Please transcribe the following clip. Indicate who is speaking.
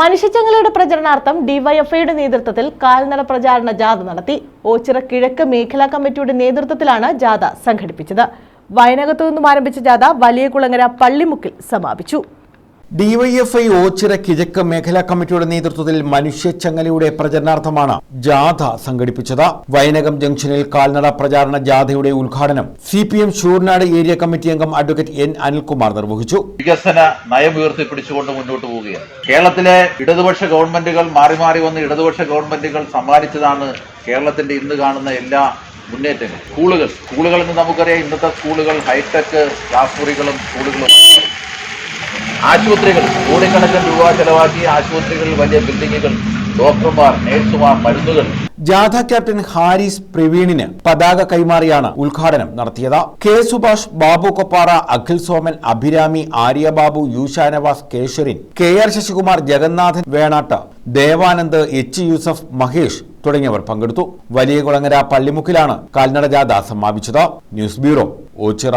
Speaker 1: മനുഷ്യച്ചങ്ങലയുടെ പ്രചരണാർത്ഥം ഡിവൈഎഫ്ഐയുടെ നേതൃത്വത്തിൽ കാൽനട പ്രചാരണ ജാഥ നടത്തി. ഓച്ചിറ കിഴക്ക് മേഖലാ കമ്മിറ്റിയുടെ നേതൃത്വത്തിലാണ് ജാഥ സംഘടിപ്പിച്ചത്. വയനകത്തു നിന്നും ആരംഭിച്ച ജാഥ വലിയ കുളങ്ങര പള്ളിമുക്കിൽ സമാപിച്ചു.
Speaker 2: ഡിവൈഎഫ്ഐ ഓച്ചിറ കിഴക്ക് മേഖലാ കമ്മിറ്റിയുടെ നേതൃത്വത്തിൽ മനുഷ്യച്ചങ്ങലയുടെ പ്രചരണാർത്ഥമാണ് ജാഥ സംഘടിപ്പിച്ചത്. വയനകം ജംഗ്ഷനിൽ കാൽനട പ്രചാരണ ജാഥയുടെ ഉദ്ഘാടനം C P M Shoornad area committee അംഗം അഡ്വക്കേറ്റ് എൻ അനിൽകുമാർ നിർവഹിച്ചു.
Speaker 3: വികസന നയം ഉയർത്തിപ്പിടിച്ചുകൊണ്ട് മുന്നോട്ട് പോവുകയാണ്. കേരളത്തിലെ ഇടതുപക്ഷ ഗവൺമെന്റുകൾ മാറി മാറി വന്ന് ഇടതുപക്ഷ ഗവൺമെന്റുകൾ സമ്മാനിച്ചതാണ് കേരളത്തിന്റെ ഇന്ന് കാണുന്ന എല്ലാ മുന്നേറ്റങ്ങളും. സ്കൂളുകൾ. സ്കൂളുകൾ എന്ന് നമുക്കറിയാം ഇന്നത്തെ സ്കൂളുകൾ ഹൈടെക് ക്ലാസ് മുറികളും സ്കൂളുകളും. ആശുപത്രികൾ കോടിക്കണക്കിന് രൂപ ചെലവാക്കി ആശുപത്രികളിൽ വലിയ ബിൽഡിങ്ങുകൾ ഡോക്ടർമാർ നഴ്സുമാർ മരുന്നുകൾ.
Speaker 2: ജാഥ ക്യാപ്റ്റൻ ഹാരിസ് പ്രവീണിന് പതാക കൈമാറിയാണ് ഉദ്ഘാടനം നടത്തിയത്. K Subhash Babu Koppara Akhil Soman Abhirami Aryababu U Shanavas കേശ്വരിൻ K R Sasikumar Jagannathan Venattu Devanand H Yusuf Mahesh തുടങ്ങിയവർ പങ്കെടുത്തു. വലിയ കുളങ്ങര പള്ളിമുക്കിലാണ് കാൽനട ജാഥ സമാപിച്ചത്. News bureau Ochira.